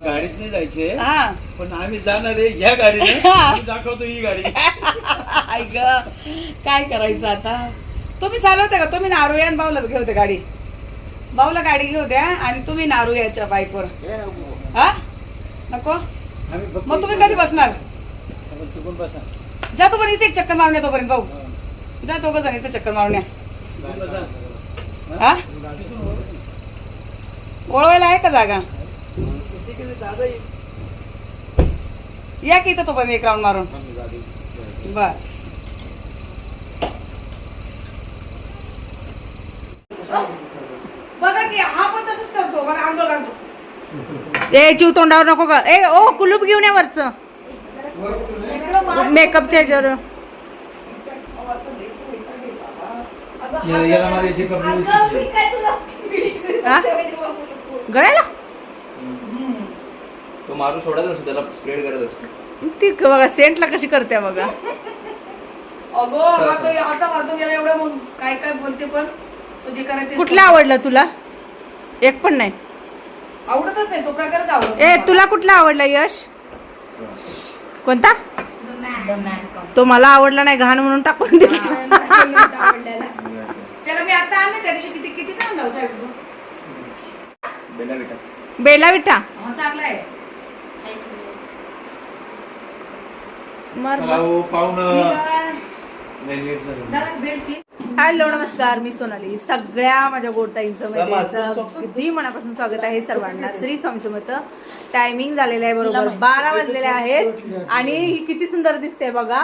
गाडीत नाही जायचे. हा. पण आम्ही जाणार आहे ह्या गाडीने. आम्ही दाखवतो ही गाडी. ऐक काय करायचं आता? तुम्ही चालवते का? तुम्ही नारूया आणि भाऊलाच घेऊ दे गाडी. भाऊला गाडी घेऊ द्या आणि तुम्ही नारू याच्या बाईकवर. हा नको. आम्ही फक्त मग तुम्ही कधी बसणार? आपण चुकून बसा. जा तो पण इथे एक चक्कर मारून या तोपर्यंत भाऊ. जा दोघं जण इथे चक्कर मारून या. चुकून बसा. हा? ओळवायला आहे का जागा? दादा ये. या की इथं तोपर्यंत एक राऊंड मारून. बर. बघा की हा पण तसंच करतो मला अंग लागतो ए जीव तोंडावर नको का ए ओ कुलूप घेऊन या वरच. मेकअपच्या कपडे हा? गळ्याला? तो मारून सोडत नसतो त्याला स्प्रेड करत असतो. ती क- बघा सेंटला कशी करते बघा. अगो हा तरी असा मारतो याला एवढं मग काय काय बोलते पण? तुझे करायचे कुठला आवडला तुला? एक पण नाही. आवडतच नाही तो प्रकारच आवडत ए तुला कुठला आवडला यश? कोणता? तो मला आवडला नाही घाण म्हणून टाकून दिला. त्याला मी आता आणलं त्या दिवशी किती किती चांगला होता साहेब? बेला बेटा बेला विठा हा चांगला आहे मर चला हो, पाहुणं मी काय- नाही, नीट झालं. जरा भेट की हॅलो नमस्कार. मी सोनाली. सगळ्या माझ्या गोडताईंचं socks अगदी मनापासून स्वागत आहे सर्वांना. श्री स्वामी समर्थ. टायमिंग झालेलं आहे बरोबर. बारा वाजलेले आहेत. आणि ही किती सुंदर दिसते बघा.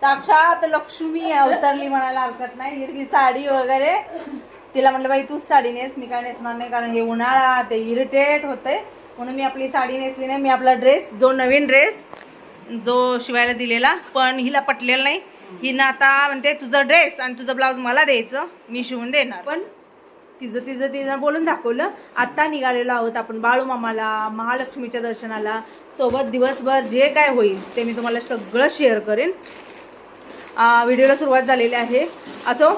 साक्षात लक्ष्मी अवतरली म्हणायला हरकत नाही. हिरवी साडी वगैरे. तिला म्हटलं बाई तूच साडी नेस. मी काय नेसणार नाही कारण हे उन्हाळा ते इरिटेट होते म्हणून मी आपली साडी नेसली नाही. मी आपला ड्रेस जो नवीन ड्रेस जो शिवायला दिलेला पण हिला पटलेला नाही. हिनं आता म्हणते तुझं ड्रेस आणि तुझं ब्लाऊज मला द्यायचं मी शिवून देणार. पण तिचं तिचं तिनं बोलून दाखवलं आत्ता निघालेलो आहोत आपण बाळूमामाला महालक्ष्मीच्या दर्शनाला. सोबत दिवसभर जे काय होईल ते मी तुम्हाला सगळं शेअर करेन. व्हिडिओला सुरुवात झालेली आहे. असो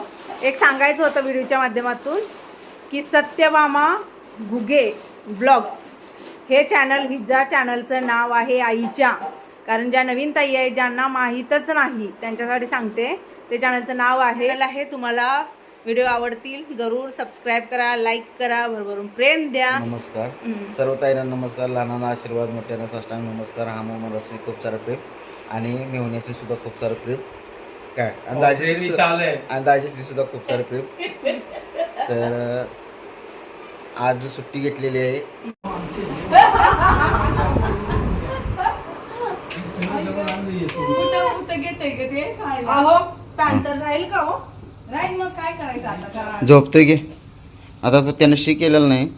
एक सांगायचं होतं व्हिडिओच्या माध्यमातून की सत्यभामा घुगे ब्लॉग्स. हे चॅनल हिजा चॅनलचं नाव आहे आईच्या. कारण ज्या नवीन ताई आहे ज्यांना माहीतच नाही त्यांच्यासाठी सांगते. ते चॅनलचं नाव आहे. आहे तुम्हाला व्हिडिओ आवडतील जरूर सबस्क्राईब करा लाईक करा भरभरून प्रेम द्या. नमस्कार. सर्व ताईंना नमस्कार लहानांना आशीर्वाद मोठ्यांना साष्टांग नमस्कार. हा मोहम्मद रसमी खूप सारं प्रेम. आणि मेहुण्यासनी सुद्धा खूप सारं प्रेम. काय? दाजीश्री सुद्धा खूप सारं प्रेम. तर आज सुट्टी घेतलेली आहे. कुठं कुठं घेते का ते खायला? अहो पॅन्टर राहील का हो? राहील मग काय करायचं आता करा. झोपतोय गे आता तर त्यानं शी केलेलं नाही.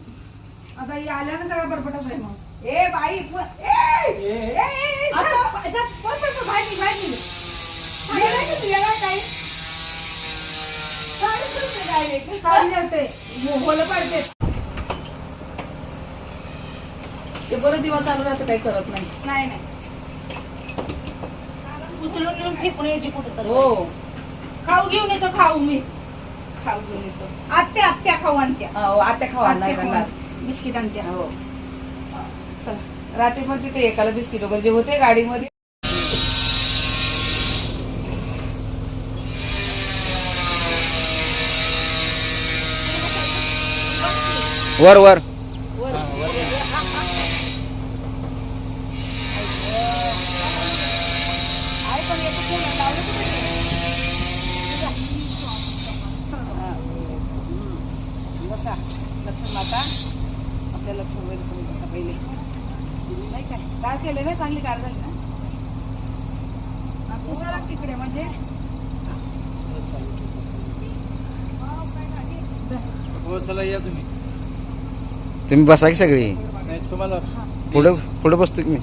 आता ही आल्यानं सगळा बरबटच आहे मग. ए बाई पु- ए, ए, ए, आता- जा, पळ, पळ, पळ, बाहेर निघ, बाहेर निघ. येणार का तू, येणार काय? काय करते direct? खाली जाते मोहल पाडते. ते बरं दिवस चालू राहतं काही करत नाही. नाही नाही. उचलून नेऊन फेकून यायची कुठं तर हो. खाऊ घेऊन येतो खाऊ मी. खाऊ घेऊन येतो. आत्या आत्या खाऊ आणत्या हो, आता खावा आत्या खाऊ. आणत्या. बिस्किट आणत्या. हो. चला. रात्री पण तिथे एकाला बिस्किट वगैरे जे होते गाडीमध्ये. वर वर आहे पण याचं फोन लावलं कुठे ते? हा. बसा लक्ष्मण माता आपल्या लक्ष्मण वगैरे तुम्ही बसा पहिले? नाही काय? कार केले ना चांगली कार झाली ना? तू जरा तिकडे म्हणजे. हो चला या तुम्ही. तुम्ही बसा की सगळी. नाही तुम्हाला पुढे पुढे बसतो की मी?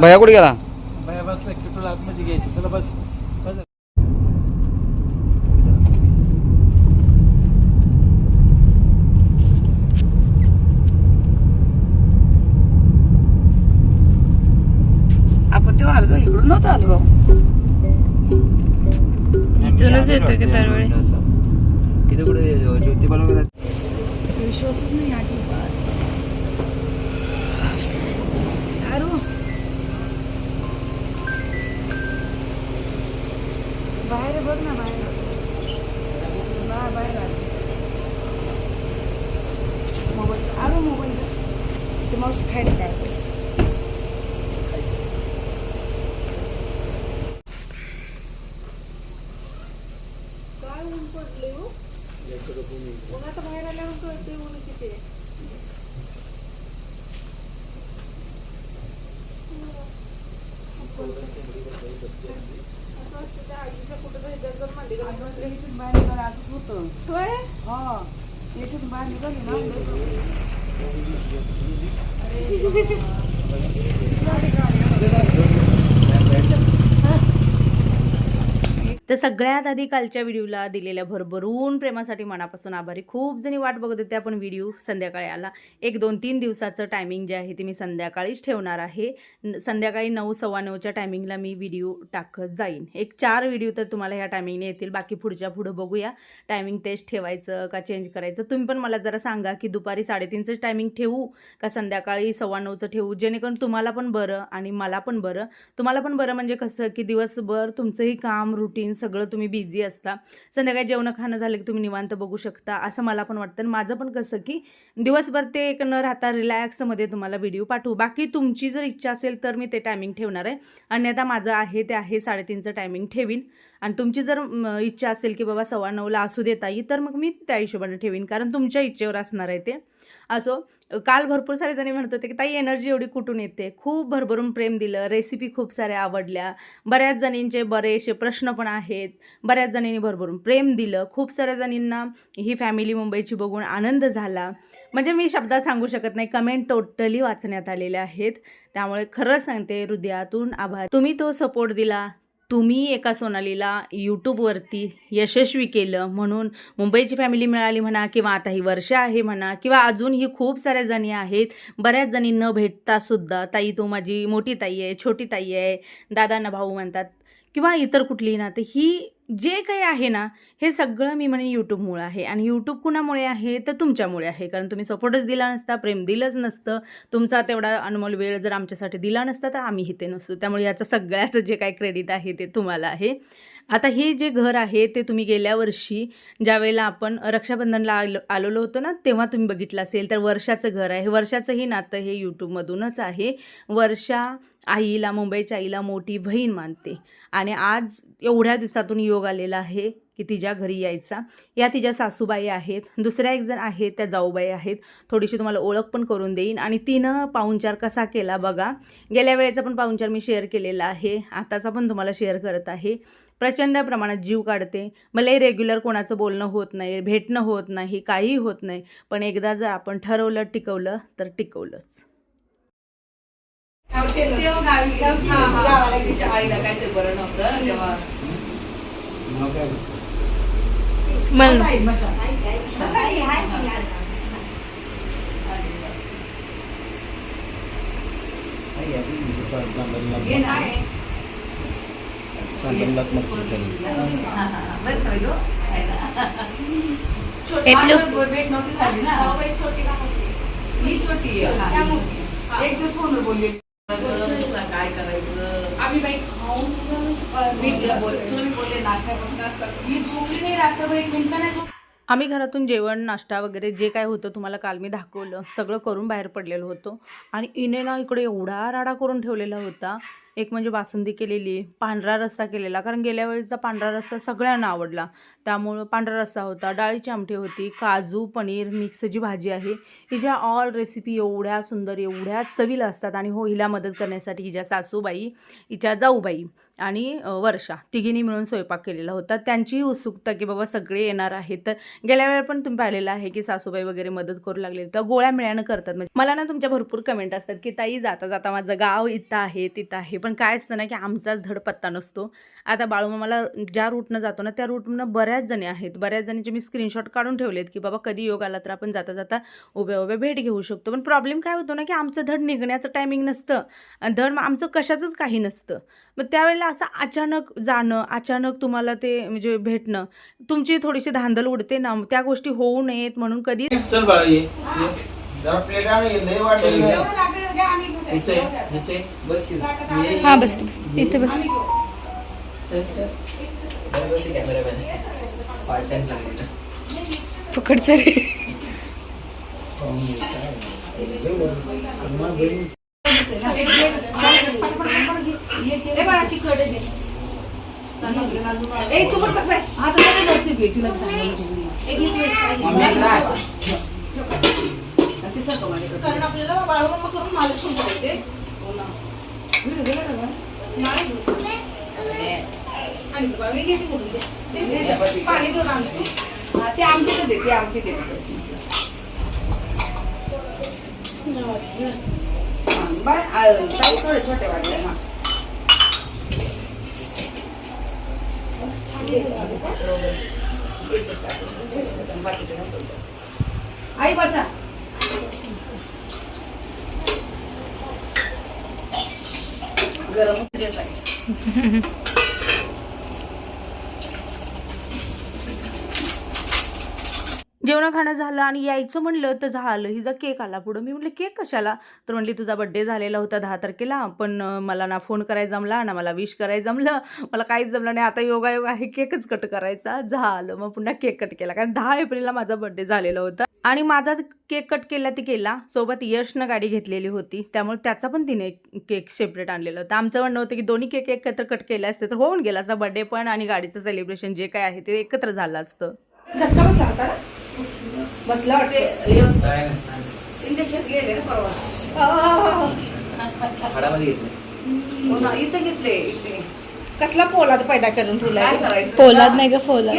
भया कुठे गेला? बाया बसला किटूला आतमध्ये घ्यायचं. चला बस. तेव्हा आलो इकडून नव्हतं आलो भाऊ. इथूनच येतो की दरवेळी? इथं कुठे ज्योतिबाला विश्वासच नाही अजिबात. बाहेर बघ ना बाहेर. बा बाहेर मोबाईल आलो मोबाईल. ते माऊस खायला काय उन्हात बाहेर आल्यावर कळते ऊन किती आहे. असंच होतं? हा याच्यातून बाहेर निघाली ना तर सगळ्यात आधी कालच्या व्हिडिओला दिलेल्या भरभरून प्रेमासाठी मनापासून आभारी. खूप जणी वाट बघत होते आपण व्हिडिओ संध्याकाळी आला. एक दोन तीन दिवसाचं टायमिंग जे आहे ते मी संध्याकाळीच ठेवणार आहे. संध्याकाळी नऊ सव्वा नऊच्या टायमिंगला मी व्हिडिओ टाकत जाईन. एक चार व्हिडिओ तर तुम्हाला ह्या टायमिंगने येतील. बाकी पुढच्या पुढं बघूया. टायमिंग तेच ठेवायचं का चेंज करायचं? तुम्ही पण मला जरा सांगा की दुपारी साडेतीनचं टायमिंग ठेवू का संध्याकाळी सव्वा नऊचं ठेवू? जेणेकरून तुम्हाला पण बरं आणि मला पण बरं. तुम्हाला पण बरं म्हणजे कसं की दिवसभर तुमचंही काम रुटीन सगळं तुम्ही बिझी असता. संध्याकाळी जेवण खाणं झालं की तुम्ही निवांत बघू शकता असं मला पण वाटतं. आणि माझं पण कसं की दिवसभर ते एक न राहता रिलॅक्समध्ये तुम्हाला व्हिडिओ पाठवू. बाकी तुमची जर इच्छा असेल तर मी ते टायमिंग ठेवणार आहे. अन्यथा माझं आहे ते आहे साडेतीनचं टायमिंग ठेवीन. आणि तुमची जर इच्छा असेल की बाबा सव्वा नऊला असू देता येईल तर मग मी त्या हिशोबाने ठेवीन. कारण तुमच्या इच्छेवर असणार आहे ते. असो काल भरपूर सारे जणी म्हणत होते की ताई एनर्जी एवढी कुठून येते? खूप भरभरून प्रेम दिलं रेसिपी खूप साऱ्या आवडल्या. बऱ्याच जणींचे बरेचसे प्रश्न पण आहेत. बऱ्याच जणींनी भरभरून प्रेम दिलं. खूप साऱ्या जणींना ही फॅमिली मुंबईची बघून आनंद झाला. म्हणजे मी शब्दात सांगू शकत नाही कमेंट टोटली वाचण्यात आलेल्या आहेत. त्यामुळे खरंच सांगते हृदयातून आभार. तुम्ही तो सपोर्ट दिला. तुम्ही एका सोनालीला यूट्यूबवरती यशस्वी केलं म्हणून मुंबईची फॅमिली मिळाली म्हणा किंवा आता ही वर्ष आहे म्हणा किंवा अजूनही खूप साऱ्या जणी आहेत बऱ्याच जणी न भेटता सुद्धा ताई तू माझी मोठी ताई आहे छोटी ताई आहे. दादांना भाऊ म्हणतात किंवा इतर कुठलीही ना तर ही जे काही आहे ना हे सगळं मी म्हणे यूट्यूबमुळे आहे. आणि यूट्यूब कुणामुळे आहे? तर तुमच्यामुळे आहे. कारण तुम्ही सपोर्टच दिला नसता प्रेम दिलंच नसतं. तुमचा तेवढा अनमोल वेळ जर आमच्यासाठी दिला नसता तर आम्ही इथे नसतो. त्यामुळे याचं सगळ्याचं जे काही क्रेडिट आहे ते तुम्हाला आहे. आता हे जे घर आहे ते तुम्ही गेल्या वर्षी ज्यावेळेला आपण रक्षाबंधनला आलो आलेलो होतो ना तेव्हा तुम्ही बघितलं असेल. तर वर्षाचं घर आहे. वर्षाचंही नातं हे यूट्यूबमधूनच आहे. वर्षा आईला मुंबईच्या आईला मोठी बहीण मानते. आणि आज एवढ्या दिवसातून योग आलेला आहे की तिच्या घरी यायचा. या तिच्या सासूबाई आहेत. दुसऱ्या एक जण आहेत त्या जाऊबाई आहेत. थोडीशी तुम्हाला ओळख पण करून देईन. आणि तिनं पाहुणचार कसा केला बघा. गेल्या वेळेचा पण पाहुणचार मी शेअर केलेला आहे. आताचा पण तुम्हाला शेअर करत आहे. प्रचंड प्रमाणात जीव काढते मलाही रेग्युलर कोणाचं बोलणं होत नाही भेटणं होत नाही काहीही होत नाही पण एकदा जर आपण ठरवलं टिकवलं तर टिकवलंच तेव्हा एक ही छोटी आहे. हा. एक दिवस फोनवर बोलली. तुला काय करायचं? आम्ही बाई खाऊन मी तिला बोलले तुला मी बोलले नाश्ता करून ही झोपली नाही रात्रभर एक मिनिटं नाही झोप आम्ही घरातून जेवण नाश्ता वगैरे जे काय होतं तुम्हाला काल मी दाखवलं. सगळं करून बाहेर पडलेलो होतो. आणि इने ना इकडे एवढा राडा करून ठेवलेला होता. एक म्हणजे बासुंदी केलेली पांढरा रस्सा केलेला. कारण गेल्या वेळेचा पांढरा रस्सा सगळ्यांना आवडला. त्यामुळं पांढरा रस्सा होता डाळीची आमटी होती काजू पनीर मिक्सची भाजी आहे. हिच्या ऑल रेसिपी एवढ्या सुंदर एवढ्या चवीला असतात आणि हो हिला मदत करण्यासाठी हिच्या सासूबाई हिच्या जाऊबाई आणि वर्षा तिघींनी मिळून स्वयंपाक केलेला होता. त्यांचीही उत्सुकता की बाबा सगळे येणार आहेत. तर गेल्या वेळेला पण तुम्ही पाहिलेलं आहे की सासूबाई वगैरे मदत करू लागले तर गोळ्या मिळ्यानं करतात. म्हणजे मला ना तुमच्या भरपूर कमेंट असतात की ताई जाता जाता माझं गाव इथं आहे तिथं आहे. पण काय असतं ना की आमचाच धड पत्ता नसतो. आता बाळूमामाला ज्या रूटनं जातो ना त्या रूटनं बऱ्याच जणी आहेत. बऱ्याच जणीचे मी स्क्रीनशॉट काढून ठेवलेत की बाबा कधी योग आला तर आपण जाता जाता उभ्या उभ्या भेट घेऊ शकतो. पण प्रॉब्लेम काय होतो ना की आमचं धड निघण्याचं टायमिंग नसतं. आणि धड मग आमचं कशाचंच काही नसतं. मग त्यावेळेला असं अचानक जाणं अचानक तुम्हाला ते म्हणजे भेटणं तुमची थोडीशी धांदल उडते ना त्या गोष्टी होऊ नयेत म्हणून कधी चल बाळा ये बस. हा बस बस. इथे बस. पार्ट टाइम पकडचं रे. हा, आपल्याला बाळूमामा करून महालक्ष्मी करायचे. व्हिडिओ गेला का गं? नाही. मी घेते पाणी देऊन आणतो. ते आमटीचं दे ते आमटी दे थोडे छोटे वाटले ना आई बसा गरम होते ताई. जेवण खाणं झालं आणि यायचं म्हणलं तर झालं. हिचा केक आला पुढं. मी म्हटलं केक कशाला? तर म्हणली तुझा बड्डे झालेला होता दहा तारखेला पण मला ना फोन करायला जमला ना मला विश करायला जमलं. मला काहीच जमलं नाही. आता योगायोग आहे. केकच कट करायचा. झालं. मग पुन्हा केक कट केला. कारण दहा एप्रिलला माझा बड्डे झालेला होता. आणि माझा केक कट केला ती केला. सोबत यशनं गाडी घेतलेली होती. त्यामुळे त्याचा पण तिने केक सेपरेट आणलेला होता. आमचं म्हणणं होतं की दोन्ही केक एकत्र कट केले असते तर होऊन गेला असता बड्डे पण आणि गाडीचं सेलिब्रेशन जे काय आहे ते एकत्र झालं असतं. झटका बसला होता ना? बसला वाटते. इंजेक्शन गेले ना परवा. हो ना इथं घेतले इथे. कसला पोलाद पैदा करून करायचं? पोलाद नाही का पोलाद.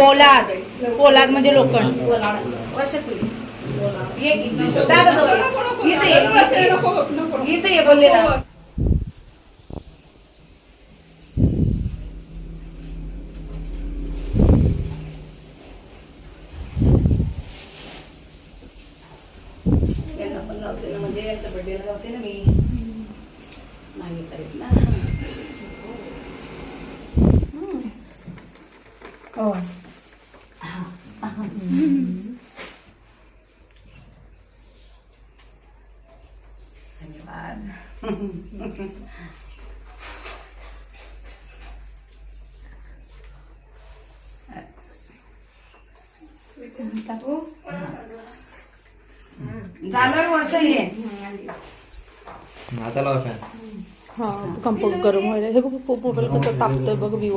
पोलाद पोलाद. म्हणजे. दादा इथं ये. इथं ये. बोलले ना यांना पण लावते ना म्हणजे याच्या बड्डेला लावते ना मी. नाही तरी ना. हो. धन्यवाद. झालं वर्ष ये फॅन हा कंप गरम व्हायला हे बघ मोबाईल कसं तापतोय बघ हे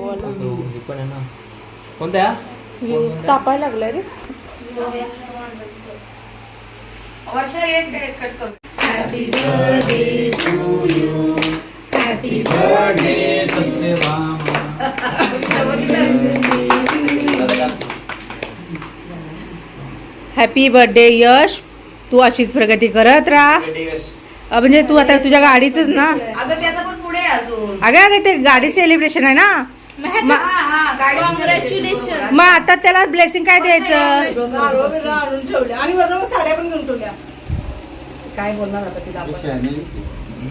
पण आहे ना. कोणत्या विवो तापायला लागलाय रे. वर्ष एक कट करू. हॅपी बर्थडे यश. तू अशीच प्रगती करत राहा. म्हणजे तू आता तुझ्या गाडीच ना? अगं त्याचा पण पुढे आहे अजून. अगं अगं ते गाडी सेलिब्रेशन आहे ना? हा हा. मग आता त्याला ब्लेसिंग काय द्यायचं? आणि बरोबर साड्या पण घेऊन ठेवल्या. काय बोलणार आता तिला आपण?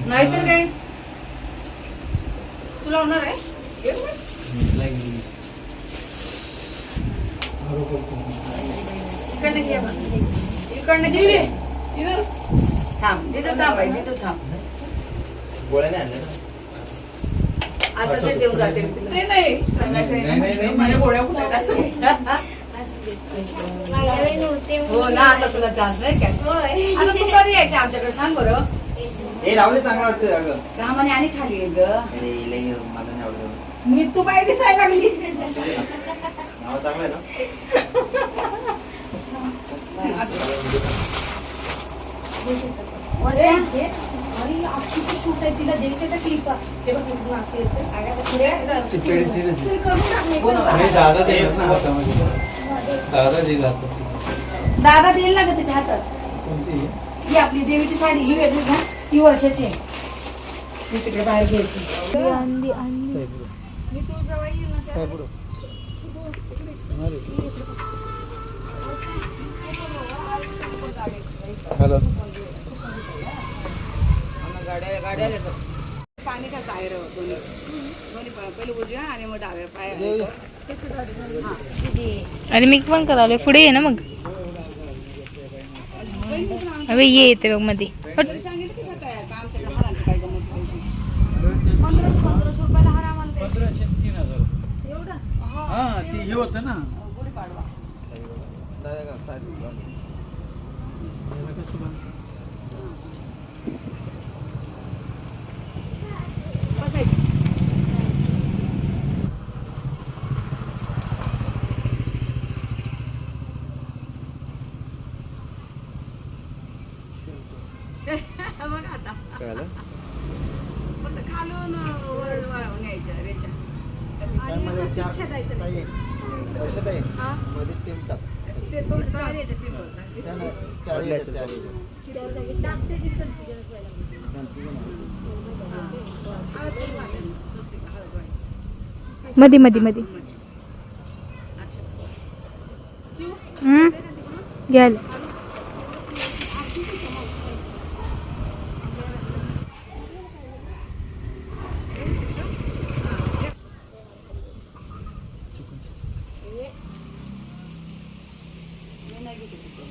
नाहीतर काय? तुला होणार आहे? इकडनं घे बा. इकडनं घे. थांब. तिथं थांब बाई तिथं थांब. गोळ्या नाही आणल्या ना. आता ते देऊ जाते. मी तुला. नाही नाही नाही. माझ्या गोळ्या हो ना आता तुला चान्स नाही काय आता तू कधी यायची आमच्याकडे? सांग बरं. ए राहू दे चांगलं वाटतं अगं. रामाने आणि खाली आहे ग. अरे लई मला नाही आवडलं मी तू बाई दिसायला लागली. नाव चांगलं आहे ना? वर्षा आणि अक्षीचं शूट आहे तिला क्लिपा हे बघ असं येतं. ते करून टाक नाही का? दादा ते येत ना हातामध्ये दादा दिल आता दादा देईल ना ग तुझ्या हातात. कोणती ही आपली देवीची साडी ही वेगळी ना ही वर्षाची आहे. ती तिकडे बाहेर घ्यायची. मी तू जवळ येईल ना काय पुढं? हॅलो. पाणी का बाहेर दोन्ही. दोन्ही पहिले उजव्या आणि मग डाव्या पाय अरे मी पण करावले पुढे ये ना मग. अबे ये येते बघ मध्ये हट. मधी मधी मधी. हम्म घ्याल मी नाही घेते कुठं.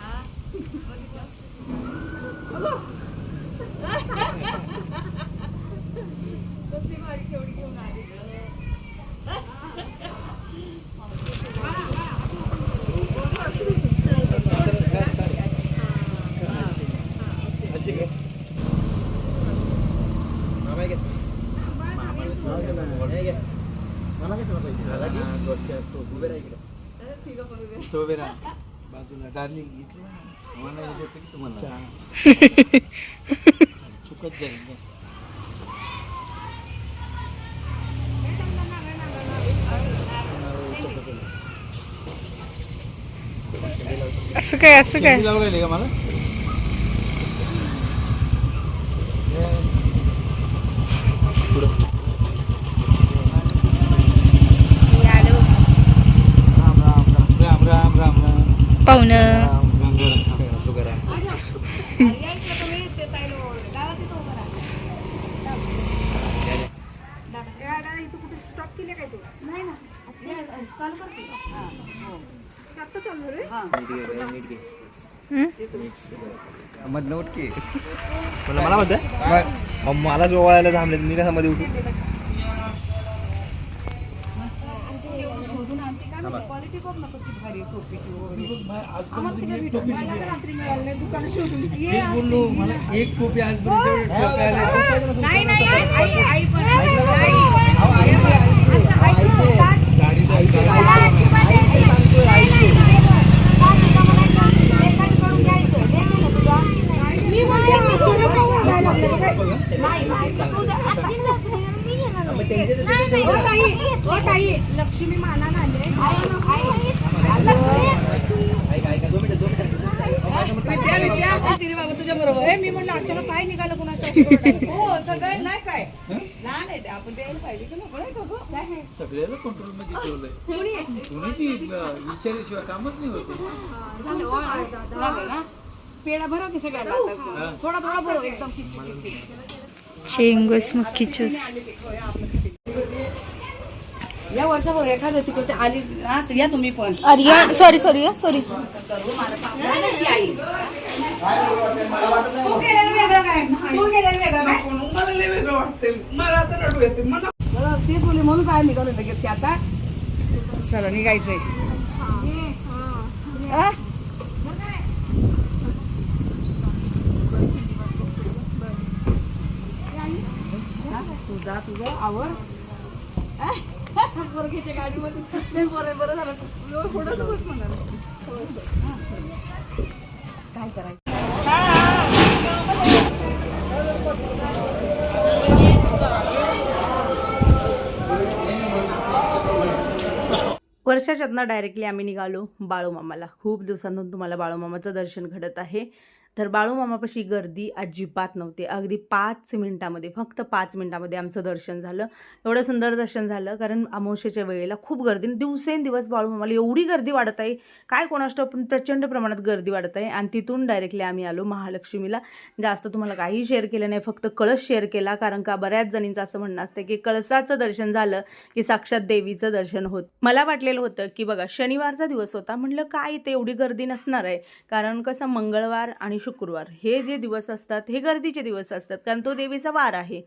हा? बघितलं? कसली भारी केवढी घेऊन आली गं. तिघं उभे. बाजूला डार्लिंग चुकत जाईल ना. असं काय असं काय? राहिली का मला राम राम राम राम राम राम पाहुणं राम गंगाराम तुकाराम अरे यायचं तुम्ही ते ताईला ओरडले. दादा तिथं उभं राहा. दादा. इथं कुठे स्टॉप केले काय तू नाही ना हे, अ, चालू कर की. हा, हो. आता चालू रे हा. मधनं उठ की. मला मला म्हणतं मला जो ओळायला थांबले मी कसा मध्ये उठू शोधून आणते का? क्वालिटी बघ ना वगैरे आम्हाला तिकडे भेटू मला तर रात्री मिळालं नाही दुकान शोधून ये तेच बोललो मला एक टोपी आजपर्यंत ठोकायला नाही नाही आई आई आई पण असं का ओरडायला लागले बघा. नाही तू जा- आता- ओ ताई ओ ताई लक्ष्मी मानानं आले बाबा तुझ्या बरोबर मी म्हणलं अचानक काय निघालं कुणाचं हो सगळं नाही काय लहान आहे ते आपण द्यायला पाहिजे की नको नाही सगळ्याला कंट्रोलमध्ये ठेवलंय. कोणाची विचाराशिवाय कामच नाही होत. ना पेढा भरव की सगळ्याला थोडा थोडा भरव एकदम किची शेंगस मक्की चूस. या वर्षाभर एखादं तिकडे आली ना तर या तुम्ही पण. अरे सॉरी सॉरी सॉरी तेच बोलले म्हणून काय निघालं लगेच की आता? चला निघायचंय. आ? हा, तू जा तुझं आवर. पोरगीच्या गाडीमध्ये. नाही, बरं बरं झालं. तू बस म्हणाल काय करायचं? वर्षाच्यातनं डायरेक्टली आम्ही निघालो बाळूमामाला. खूप दिवसांतून तुम्हाला बाळूमामाचं दर्शन घडत आहे. तर बाळूमामापाशी गर्दी अजिबात नव्हती. अगदी पाच मिनिटामध्ये फक्त पाच मिनिटामध्ये आमचं दर्शन झालं. एवढं सुंदर दर्शन झालं कारण अमावस्येच्या वेळेला खूप गर्दी दिवसेंदिवस बाळूमामाला एवढी गर्दी वाढत आहे. काय कोणाष्ट पण प्रचंड प्रमाणात गर्दी वाढत आहे आणि तिथून डायरेक्टली आम्ही आलो महालक्ष्मीला. जास्त तुम्हाला काही शेअर केलं नाही फक्त कळस शेअर केला कारण का बऱ्याच जणींचं असं म्हणणं असतं की कळसाचं दर्शन झालं की साक्षात देवीचं दर्शन होत. मला वाटलेलं होतं की बघा शनिवारचा दिवस होता. म्हटलं काय इथे एवढी गर्दी नसणार आहे? कारण कसं मंगळवार आणि शुक्रवार. हे जे दिवस असतात हे गर्दीचे दिवस असतात कारण तो देवीचा वार आहे.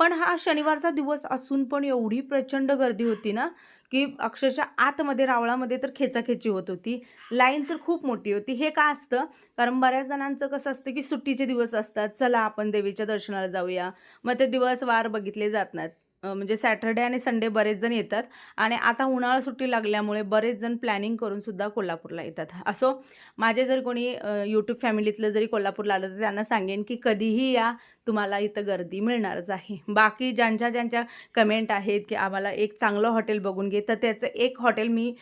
पण हा शनिवारचा दिवस असून पण एवढी प्रचंड गर्दी होती ना की अक्षरशः आतमध्ये रावळामध्ये तर खेचाखेची होत होती. लाईन तर खूप मोठी होती. हे का असतं? कारण बऱ्याच जणांचं कसं असतं की सुट्टीचे दिवस असतात. चला आपण देवीच्या दर्शनाला जाऊया. मग ते दिवस वार बघितले जात नाहीत. म्हणजे सॅटर्डे आणि संडे बरेच जण येतात. आणि आता उन्हाळा सुट्टी लागल्यामुळे बरेच जण प्लॅनिंग करूनसुद्धा कोल्हापूरला येतात. असो माझे जर कोणी यूट्यूब फॅमिलीतलं जरी कोल्हापूरला आलं तर त्यांना सांगेन की कधीही या तुम्हाला इथं गर्दी मिळणारच आहे. बाकी ज्यांच्या ज्यांच्या कमेंट आहेत की आम्हाला एक चांगलं हॉटेल बघून घे तर त्याचं एक हॉटेल मी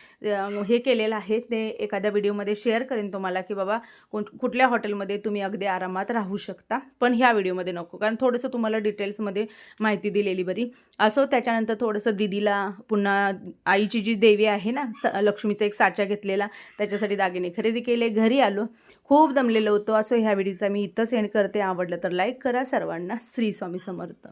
हे केलेलं आहे. ते एखाद्या व्हिडिओमध्ये शेअर करेन तुम्हाला की बाबा कोण कुठल्या हॉटेलमध्ये तुम्ही अगदी आरामात राहू शकता. पण ह्या व्हिडिओमध्ये नको कारण थोडंसं तुम्हाला डिटेल्समध्ये माहिती दिलेली बरी. असो त्याच्यानंतर थोडंसं दिदीला पुन्हा आईची जी देवी आहे ना स लक्ष्मीचा एक साचा घेतलेला त्याच्यासाठी दागिने खरेदी केले घरी आलो. खूप दमलेलो होतो. असो ह्या व्हिडिओचा मी इथं सेंड करते. आवडलं तर लाईक करा. सर्वांना श्री स्वामी समर्थ.